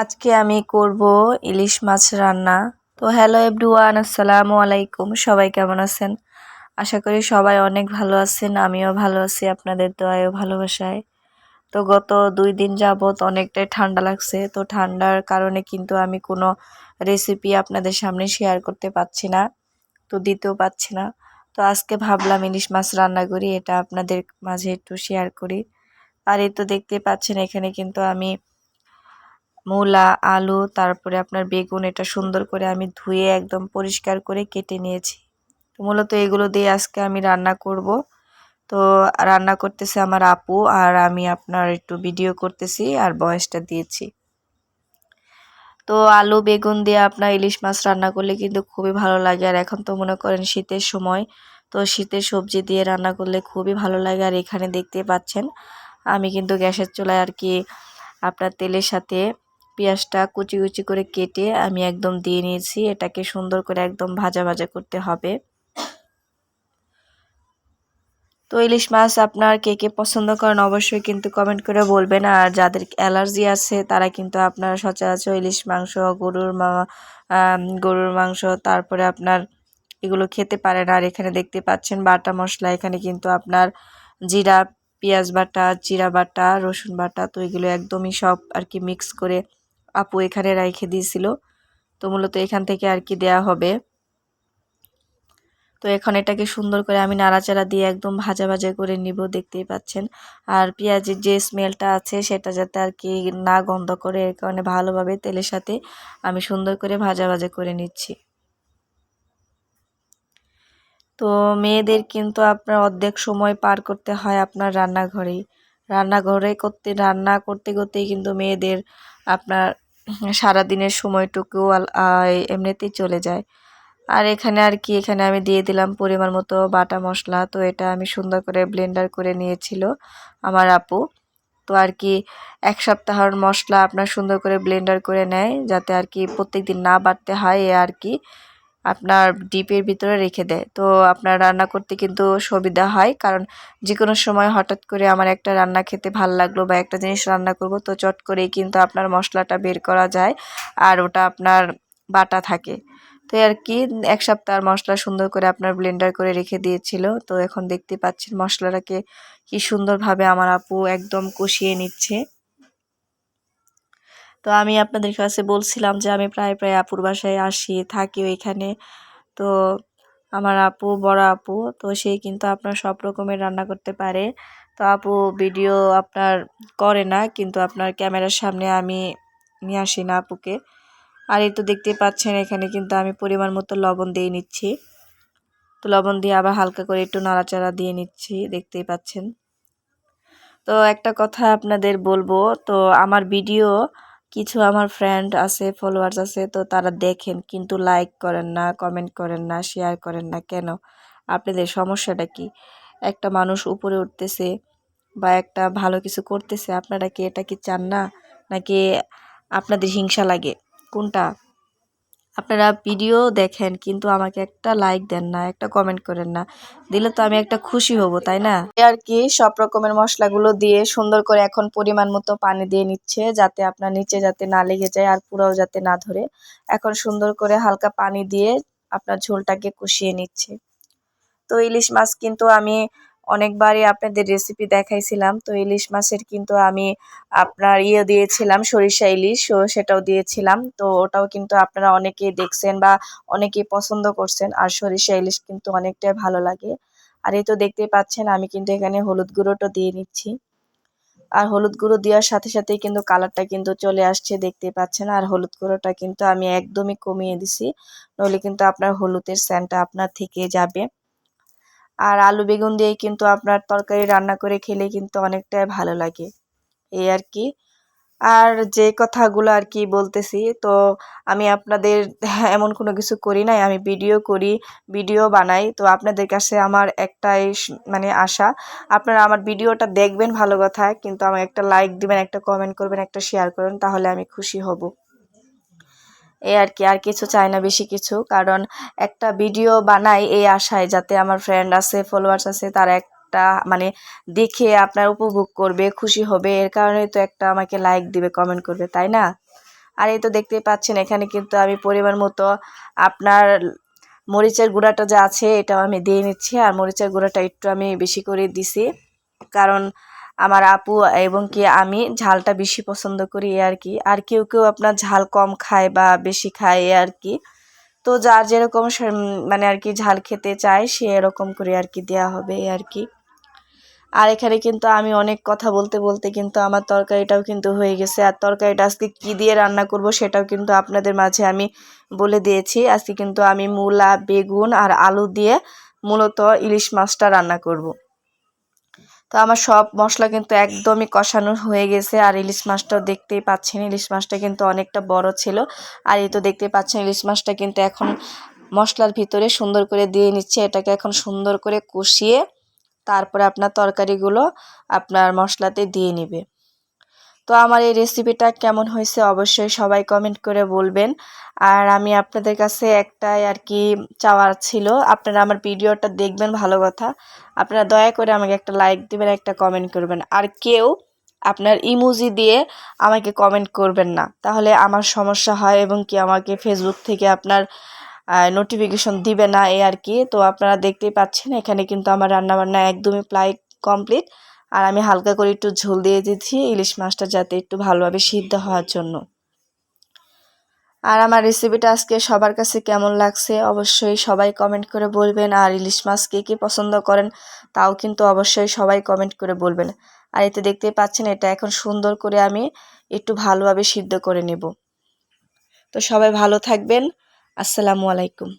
আজকে আমি করব ইলিশ মাছ রান্না। তো হ্যালো এভরিওয়ান, আসসালামু আলাইকুম। সবাই কেমন আছেন? আশা করি সবাই অনেক ভালো আছেন, আমিও ভালো আছি আপনাদের দোয়ায়ও ভালোবাসায়। তো গত দুই দিন যাবৎ অনেকটাই ঠান্ডা লাগছে, তো ঠান্ডার কারণে কিন্তু আমি কোনো রেসিপি আপনাদের সামনে শেয়ার করতে পারছি না, তো দিতেও পাচ্ছি না। তো আজকে ভাবলাম ইলিশ মাছ রান্না করি, এটা আপনাদের মাঝে একটু শেয়ার করি। আর এই তো দেখতে পাচ্ছেন, এখানে কিন্তু আমি মূলা, আলু, তারপরে আপনার বেগুন, এটা সুন্দর করে আমি ধুয়ে একদম পরিষ্কার করে কেটে নিয়েছি। তো মূলত এগুলো দিয়ে আজকে আমি রান্না করব। তো রান্না করতেছে আমার আপু আর আমি আপনার একটু ভিডিও করতেছি আর বয়সটা দিয়েছি। তো আলু, বেগুন দিয়ে আপনার ইলিশ মাছ রান্না করলে কিন্তু খুবই ভালো লাগে। আর এখন তো মনে করেন শীতের সময়, তো শীতের সবজি দিয়ে রান্না করলে খুবই ভালো লাগে। আর এখানে দেখতে পাচ্ছেন, আমি কিন্তু গ্যাসের চুলায় আর কি আপনার তেলের সাথে পেঁয়াজটা কুচি কুচি করে কেটে আমি একদম দিয়ে নিয়েছি। এটাকে সুন্দর করে একদম ভাজা ভাজা করতে হবে। তো ইলিশ মাছ আপনার কে কে পছন্দ করেন অবশ্যই কিন্তু কমেন্ট করে বলবেন। আর যাদের অ্যালার্জি আছে, তারা কিন্তু আপনার সচরাচর ইলিশ মাংস, গরুর গরুর মাংস, তারপরে আপনার এগুলো খেতে পারেন। আর এখানে দেখতে পাচ্ছেন বাটা মশলা, এখানে কিন্তু আপনার জিরা, পেঁয়াজ বাটা, জিরা বাটা, রসুন বাটা, তো এগুলো একদমই সব আর কি মিক্স করে আপু এখানে রাইখে দিয়েছিল। তো মূলত এখান থেকে আর কি দেয়া হবে। তো এখন এটাকে সুন্দর করে আমি নাড়াচাড়া দিয়ে একদম ভাজা ভাজা করে নিব, দেখতেই পাচ্ছেন। আর পেঁয়াজের যে স্মেলটা আছে, সেটা যাতে আর কি না গন্ধ করে, এর কারণে ভালোভাবে তেলের সাথে আমি সুন্দর করে ভাজা ভাজা করে নিচ্ছি। তো মেয়েদের কিন্তু আপনার অর্ধেক সময় পার করতে হয় আপনার রান্নাঘরেই। রান্নাঘরে করতে, রান্না করতে, করতেই কিন্তু মেয়েদের আপনার সারাদিনের সময়টুকু এমনিতেই চলে যায়। আর এখানে আর কি, এখানে আমি দিয়ে দিলাম পরিমাণ মতো বাটা মশলা। তো এটা আমি সুন্দর করে ব্লেন্ডার করে নিয়েছিল আমার আপু। তো আর কি, এক সপ্তাহর মশলা আপনার সুন্দর করে ব্লেন্ডার করে নেয়, যাতে আর কি প্রত্যেক দিন না বাড়তে হয়, এ আর কি। আপনার ডিপের ভিতরে রেখে দেয়। তো আপনার রান্না করতে কিন্তু সুবিধা হয়, কারণ যে কোনো সময় হঠাৎ করে আমার একটা রান্না খেতে ভালো লাগল বা একটা জিনিস রান্না করব, তো চট করেই কিন্তু আপনার মশলাটা বের করা যায় আর ওটা আপনার বাটা থাকে। তো আর কি, এক সপ্তাহ মশলা সুন্দর করে আপনার ব্লেন্ডার করে রেখে দিয়েছিল, তো এখন দেখতে পাচ্ছেন মশলাটাকে কি সুন্দরভাবে আমার আপু একদম কষিয়ে নিচ্ছে। তো আমি আপনাদের কাছে বলছিলাম যে আমি প্রায় প্রায় আপুর বাসায় আসি, থাকি ওইখানে। তো আমার আপু বড় আপু, তো সেই কিন্তু আপনার সব রকমের রান্না করতে পারে। তো আপু ভিডিও আপনার করে না, কিন্তু আপনার ক্যামেরার সামনে আমি নিয়ে আসি না আপুকে। আর এই তো দেখতে পাচ্ছেন, এখানে কিন্তু আমি পরিমাণ মতো লবণ দিয়ে নিচ্ছি। তো লবণ দিয়ে আবার হালকা করে একটু নাড়াচাড়া দিয়ে নিচ্ছি, দেখতেই পাচ্ছেন। তো একটা কথা আপনাদের বলব, তো আমার ভিডিও কিছু আমার ফ্রেন্ড আছে ফলোয়ার্স আছে, তো তারা দেখেন, কিন্তু লাইক করেন না কমেন্ট করেন না শেয়ার করেন না, কেন? আপনাদের সমস্যাটা কি? একটা মানুষ উপরে উঠতেছে বা একটা ভালো কিছু করতেছে, আপনারা কি এটা কি চান না? নাকি আপনাদের হিংসা লাগে? কোনটা? আপনারা ভিডিও দেখেন, কিন্তু আমাকে একটা লাইক দেন না, একটা কমেন্ট করেন না। দিলে তো আমি একটা খুশি হব, তাই না? আর কি, সব রকমের মশলাগুলো দিয়ে সুন্দর করে এখন পরিমাণ মতো পানি দিয়ে নিচ্ছে, যাতে আপনার নিচে যাতে না লেগে যায় আর পুরাও যাতে না ধরে। এখন সুন্দর করে হালকা পানি দিয়ে আপনার ঝোলটাকে কষিয়ে নিচ্ছে। তো ইলিশ মাছ কিন্তু আমি অনেকবারই আপনাদের রেসিপি দেখাইছিলাম। তো ইলিশ মাছের কিন্তু আমি আপনার ইয়ে দিয়েছিলাম, সরিষা ইলিশ সেটাও দিয়েছিলাম। তো ওটাও কিন্তু আপনারা অনেকেই দেখছেন বা অনেকেই পছন্দ করছেন। আর সরিষা ইলিশ কিন্তু অনেকটাই ভালো লাগে। আর এই তো দেখতেই পাচ্ছেন, আমি কিন্তু এখানে হলুদ গুঁড়োটা দিয়ে নিচ্ছি। আর হলুদ গুঁড়ো দেওয়ার সাথে সাথেই কিন্তু কালারটা কিন্তু চলে আসছে দেখতে পাচ্ছেন। আর হলুদ গুঁড়োটা কিন্তু আমি একদমই কমিয়ে দিছি। নইলে কিন্তু আপনার হলুদের স্যান্টটা আপনার থেকে যাবে। আর আলু বেগুন দিয়ে কিন্তু আপনার তরকারি রান্না করে খেলে কিন্তু অনেকটাই ভালো লাগে। এই আর কি। আর যে কথাগুলো আর কি বলতেছি, তো আমি আপনাদের এমন কোনো কিছু করি নাই, আমি ভিডিও করি, ভিডিও বানাই। তো আপনাদের কাছে আমার একটাই মানে আশা, আপনারা আমার ভিডিওটা দেখবেন ভালো কথা, কিন্তু আমার একটা লাইক দিবেন, একটা কমেন্ট করবেন, একটা শেয়ার করবেন, তাহলে আমি খুশি হব। এই আর কি, আর কিছু চাই না, বেশি কিছু। কারণ একটা ভিডিও বানাই এই আশায় যাতে আমার ফ্রেন্ড আছে ফলোয়ার্স আছে, তারা একটা মানে দেখে আপনার উপভোগ করবে, খুশি হবে। এর কারণে তো একটা আমাকে লাইক দিবে কমেন্ট করবে, তাই না? আর এই তো দেখতেই পাচ্ছেন, এখানে কিন্তু আমি পরিমাণ মতো আপনার মরিচের গুঁড়াটা যা আছে, এটাও আমি দিয়ে নিচ্ছি। আর মরিচের গুঁড়াটা একটু আমি বেশি করে দিছি। কারণ আমার আপু এবং কি আমি ঝালটা বেশি পছন্দ করি আর কি। আর কেউ কেউ আপনার ঝাল কম খায় বা বেশি খায় আর কি। তো যার যেরকম মানে আর কি ঝাল খেতে চায়, সে এরকম করে আর কি দেওয়া হবে আর কি। আর এখানে কিন্তু আমি অনেক কথা বলতে বলতে কিন্তু আমার তরকারিটাও কিন্তু হয়ে গেছে। আর তরকারিটা আজকে কী দিয়ে রান্না করব সেটাও কিন্তু আপনাদের মাঝে আমি বলে দিয়েছি। আজকে কিন্তু আমি মূলা, বেগুন আর আলু দিয়ে মূলত ইলিশ মাছটা রান্না করব। তো আমার সব মশলা কিন্তু একদমই কষানো হয়ে গেছে। আর ইলিশ মাছটাও দেখতেই পাচ্ছেন, ইলিশ মাছটা কিন্তু অনেকটা বড় ছিল। আর এই তো দেখতেই পাচ্ছেন, ইলিশ মাছটা কিন্তু এখন মশলার ভিতরে সুন্দর করে দিয়ে নিচ্ছে। এটাকে এখন সুন্দর করে কষিয়ে তারপরে আপনার তরকারিগুলো আপনার মশলাতে দিয়ে নেবে। তো আমার এই রেসিপিটা কেমন হয়েছে অবশ্যই সবাই কমেন্ট করে বলবেন। আর আমি আপনাদের কাছে একটাই আর কি চাওয়ার ছিল, আপনারা আমার ভিডিওটা দেখবেন ভালো কথা। আপনারা দয়া করে আমাকে একটা লাইক দেবেন, একটা কমেন্ট করবেন। আর কেউ আপনার ইমোজি দিয়ে আমাকে কমেন্ট করবেন না। তাহলে আমার সমস্যা হয় এবং কি আমাকে ফেসবুক থেকে আপনার নোটিফিকেশন দিবে না, এই আর কি। তো আপনারা দেখতেই পাচ্ছেন, এখানে কিন্তু আমার রান্নাবান্না একদমই প্রায় কমপ্লিট আর আমি হালকা করে একটু ঝোল দিয়ে দিচ্ছি ইলিশ মাছটা যাতে একটু ভালোভাবে সিদ্ধ হওয়ার জন্য। আর আমার রেসিপিটা আজকে সবার কাছে কেমন লাগছে অবশ্যই সবাই কমেন্ট করে বলবেন। আর ইলিশ মাছ কে কী পছন্দ করেন তাও কিন্তু অবশ্যই সবাই কমেন্ট করে বলবেন। আর এতে দেখতেই পাচ্ছেন এটা এখন সুন্দর করে আমি একটু ভালোভাবে সিদ্ধ করে নেব। তো সবাই ভালো থাকবেন। আসসালামু আলাইকুম।